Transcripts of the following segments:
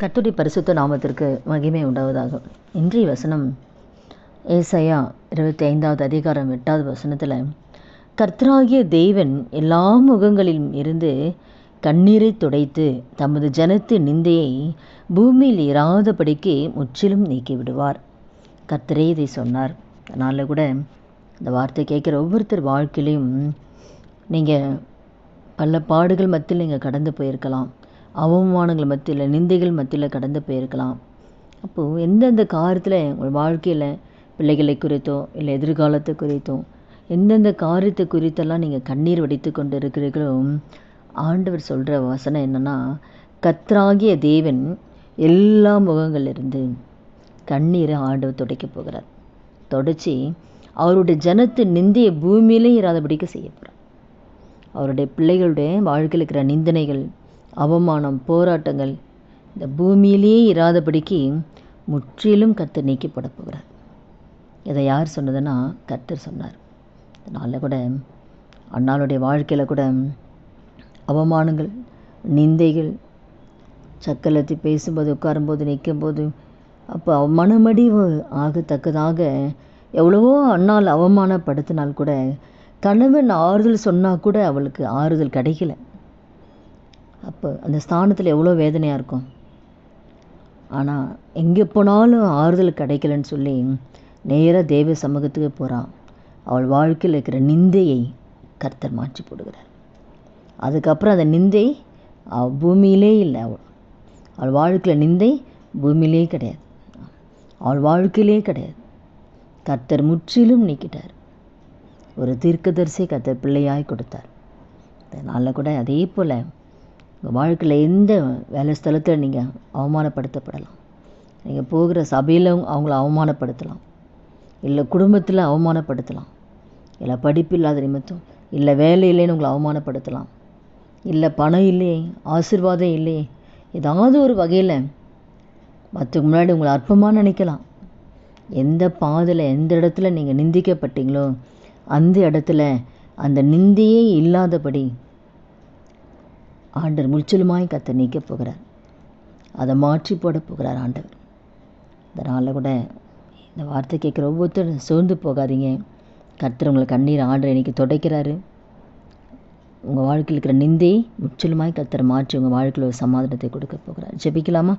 கர்த்தருடைய பரிசுத்த நாமத்திற்கு மகிமை உண்டாவதாக. இன்றைய வசனம் ஏசையா இருபத்தி ஐந்தாவது அதிகாரம் எட்டாவது வசனத்தில் கர்த்தராகிய தேவன் எல்லா முகங்களிலும் இருந்து கண்ணீரை துடைத்து தமது ஜனத்து நிந்தையை பூமியில் இராதபடிக்கு முற்றிலும் நீக்கி விடுவார் கர்த்தரே இதை சொன்னார். அதனால் கூட இந்த வார்த்தை கேட்குற ஒவ்வொருத்தர் வாழ்க்கையிலையும் நீங்கள் பல பாடுகள் மத்தியில் நீங்கள் கடந்து போயிருக்கலாம். அவமானங்கள் மத்தியில் நிந்தைகள் மத்தியில் கடந்து போயிருக்கலாம். அப்போது எந்தெந்த காரியத்தில் உங்கள் வாழ்க்கையில் பிள்ளைகளை குறித்தோ இல்லை எதிர்காலத்தை குறித்தோ எந்தெந்த காரியத்தை குறித்தெல்லாம் நீங்கள் கண்ணீர் வடித்து கொண்டு இருக்கிறீர்களோ ஆண்டவர் சொல்கிற வசனம் என்னென்னா கத்ராகிய தேவன் எல்லா முகங்களிலிருந்து கண்ணீரை ஆண்டவர் துடைக்க போகிறார். தொடச்சி அவருடைய ஜனத்து நிந்தைய பூமியிலே இராதபடிக்க செய்ய போகிறார் அவருடைய பிள்ளைகளுடைய வாழ்க்கையில் இருக்கிற நிந்தனைகள் அவமானம் போராட்டங்கள் இந்த பூமியிலேயே இராதபடிக்கு முற்றிலும் கர்த்தர் நீக்கப்பட போகிறார். இதை யார் சொன்னதுன்னா கர்த்தர் சொன்னார். அதனால் கூட அண்ணாளுடைய வாழ்க்கையில் கூட அவமானங்கள் நிந்தைகள் சக்கலத்தை பேசும்போது உட்காரும்போது நிற்கும்போது அப்போ மனமடிவு ஆகத்தக்கதாக எவ்வளவோ அண்ணால் அவமானப்படுத்தினால் கூட கணவன் ஆறுதல் சொன்னால் கூட அவளுக்கு ஆறுதல் கிடைக்கல. அப்போ அந்த ஸ்தானத்தில் எவ்வளோ வேதனையாக இருக்கும்? ஆனால் எங்கே போனாலும் ஆறுதல் கிடைக்கலன்னு சொல்லி நேராக தேவ சமூகத்துக்கு போகிறான் அவள் வாழ்க்கையில் இருக்கிற நிந்தையை கர்த்தர் மாற்றி போடுகிறார். அதுக்கப்புறம் அந்த நிந்தை அவள் பூமியிலே இல்லை அவள். அவள் வாழ்க்கையில் நிந்தை பூமியிலே கிடையாது. அவள் வாழ்க்கையிலே கிடையாது. கர்த்தர் முற்றிலும் நீக்கிட்டார். ஒரு தீர்க்கதரிசி கர்த்தர் பிள்ளையாய் கொடுத்தார். அதனால் கூட அதே போல் வாழ்க்கையில் எந்த வேலை ஸ்தலத்தில் நீங்கள் அவமானப்படுத்தப்படலாம்? நீங்கள் போகிற சபையில் அவங்கள அவமானப்படுத்தலாம். இல்லை குடும்பத்தில் அவமானப்படுத்தலாம். இல்லை படிப்பு இல்லாத நிமித்தம் இல்லை வேலை இல்லைன்னு உங்களை அவமானப்படுத்தலாம். இல்லை பணம் இல்லையே ஆசிர்வாதம் இல்லையே ஏதாவது ஒரு வகையில் மற்றவங்க முன்னாடி உங்களை அற்பமாக நினைக்கலாம். எந்த பாதையில் எந்த இடத்துல நீங்கள் நிந்திக்கப்பட்டீங்களோ அந்த இடத்துல அந்த நிந்தியே இல்லாதபடி ஆண்டவர் முற்றிலுமாய் கத்தை நீக்கப் போகிறார். அதை மாற்றி போட போகிறார் ஆண்டவர். அதனால் கூட இந்த வார்த்தை கேட்குற ஒவ்வொருத்தரும் சோர்ந்து போகாதீங்க. கர்த்தர் உங்களை கண்ணீர் ஆண்டர் இன்னைக்கு துடைக்கிறாரு. உங்கள் வாழ்க்கையில் இருக்கிற நிந்தை முற்றிலுமாய் கர்த்தர் மாற்றி உங்கள் வாழ்க்கையில் ஒரு சமாதானத்தை கொடுக்க போகிறார். ஜெபிக்கலாமா?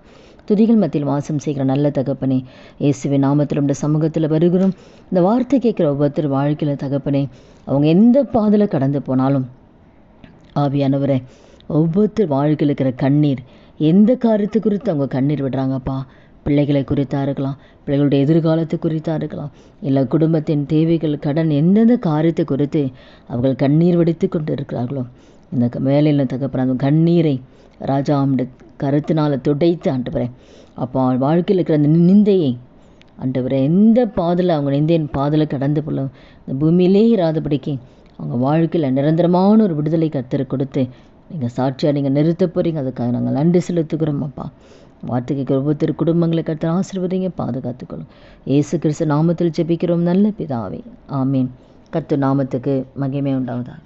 துதிகள் மத்தியில் வாசம் செய்கிற நல்ல தகப்பனே இயேசுவின் நாமத்தில் உடைய சமூகத்தில் வருகிறோம். இந்த வார்த்தை கேட்குற ஒவ்வொருத்தர் வாழ்க்கையில் தகப்பனே அவங்க எந்த பாதையில் கடந்து போனாலும் ஆவியானவரை ஒவ்வொருத்தர் வாழ்க்கையில் இருக்கிற கண்ணீர். எந்த காரியத்து குறித்து அவங்க கண்ணீர் விடுறாங்கப்பா? பிள்ளைகளை குறித்தாக இருக்கலாம் பிள்ளைகளுடைய எதிர்காலத்தை குறித்தாக இருக்கலாம் இல்லை குடும்பத்தின் தேவைகள் கடன் எந்தெந்த காரியத்தை குறித்து அவர்கள் கண்ணீர் வடித்து கொண்டு இருக்கிறார்களோ இந்த வேலையில் தகப்பன அந்த கண்ணீரை ராஜா அவனுடைய கருத்தினால் துடைத்து ஆண்டவரே அப்போ அவள் வாழ்க்கையில் இருக்கிற அந்த நிந்தையை ஆண்டவரே எந்த பாதில் அவங்க நிந்தையின் பாதில் கடந்து போல இந்த பூமியிலே இராதபடிக்கு அவங்க வாழ்க்கையில் நிரந்தரமான ஒரு விடுதலை கத்தரை கொடுத்து நீங்கள் சாட்சியாக நீங்கள் நிறுத்த போகிறீங்க அதுக்காக நாங்கள் நன்றி செலுத்துக்கிறோம் அப்பா. வார்த்தை ஒவ்வொருத்தர் குடும்பங்களை கருத்து ஆசிர்வதிங்க பாதுகாத்துக்கொள்ளும் ஏசு கிறிஸ்து நாமத்தில் ஜெபிக்கிறோம். நல்ல பிதாவே. ஆமீன். கத்து நாமத்துக்கு மகிமை உண்டாவதாக.